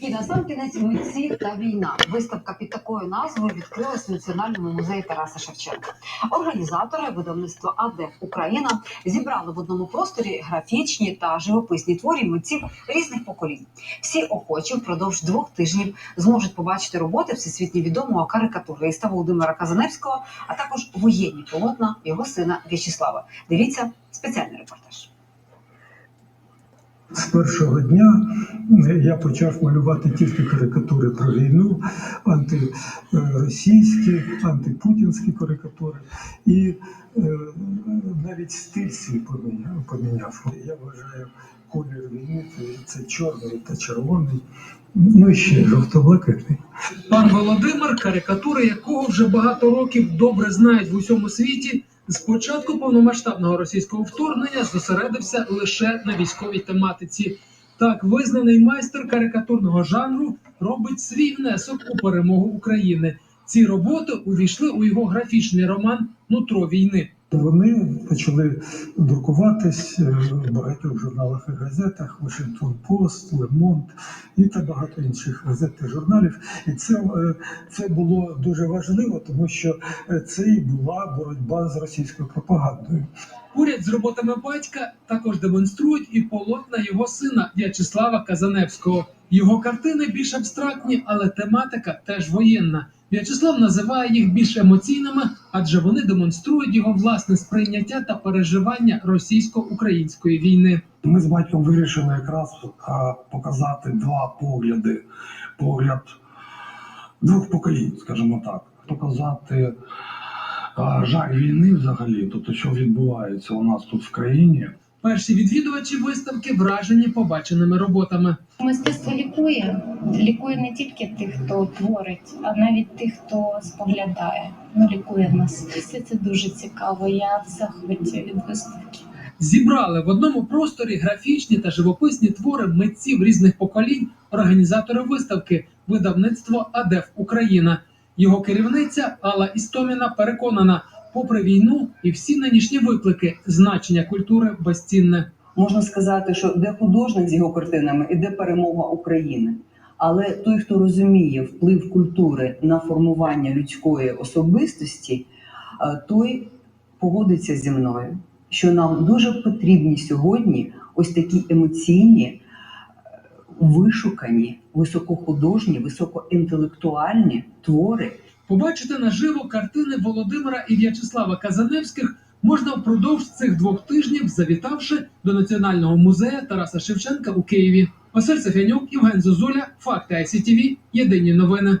І на сам кінець митці та війна. Виставка під такою назвою відкрилась в Національному музеї Тараса Шевченка. Організатори видавництва АДЕФ Україна зібрали в одному просторі графічні та живописні творі митців різних поколінь. Всі охочі впродовж двох тижнів зможуть побачити роботи всесвітньо відомого карикатуриста Володимира Казаневського, а також воєнні полотна його сина В'ячеслава. Дивіться спеціальний репортаж. З першого дня я почав малювати тільки карикатури про війну, антиросійські, антипутінські карикатури. І е, навіть стиль свій поміняв. Я вважаю колір війни це чорний та червоний, ну і ще жовто-блакитний. Пан Володимир, карикатури якого вже багато років добре знають в усьому світі, з початку повномасштабного російського вторгнення зосередився лише на військовій тематиці. Так, визнаний майстер карикатурного жанру робить свій внесок у перемогу України. Ці роботи увійшли у його графічний роман Нутро війни. Вони почали друкуватись е, в багатьох журналах і газетах: Washington Post, Le Monde і та багато інших газет і журналів. І це, е, це було дуже важливо, тому що е, це і була боротьба з російською пропагандою. Поряд з роботами батька також демонструють і полотна його сина В'ячеслава Казаневського. Його картини більш абстрактні, але тематика теж воєнна. В'ячеслав називає їх більш емоційними, адже вони демонструють його власне сприйняття та переживання російсько-української війни. Ми з батьком вирішили якраз показати два погляди: погляд двох поколінь, скажімо так, показати а, жах війни взагалі, тобто, що відбувається у нас тут в країні. Перші відвідувачі виставки вражені побаченими роботами. Мистецтво лікує, лікує не тільки тих, хто творить, а навіть тих, хто споглядає. Ну, лікує нас. Все це дуже цікаво. Я в захваті від виставки. Зібрали в одному просторі графічні та живописні твори митців різних поколінь, організатори виставки, видавництво АДЕФ Україна. Його керівниця Алла Істоміна переконана, попри війну і всі нинішні виклики, значення культури безцінне. Можна сказати, що де художник з його картинами, і де перемога України. Але той, хто розуміє вплив культури на формування людської особистості, е, той погодиться зі мною, що нам дуже потрібні сьогодні ось такі емоційні, е, вишукані, високохудожні, високоінтелектуальні твори, Побачити наживо картини Володимира і В'ячеслава Казаневських можна впродовж цих двох тижнів, завітавши до Національного музею Тараса Шевченка у Києві. Василь Сафянюк, Євген Зозуля, Факти ICTV, Єдині новини.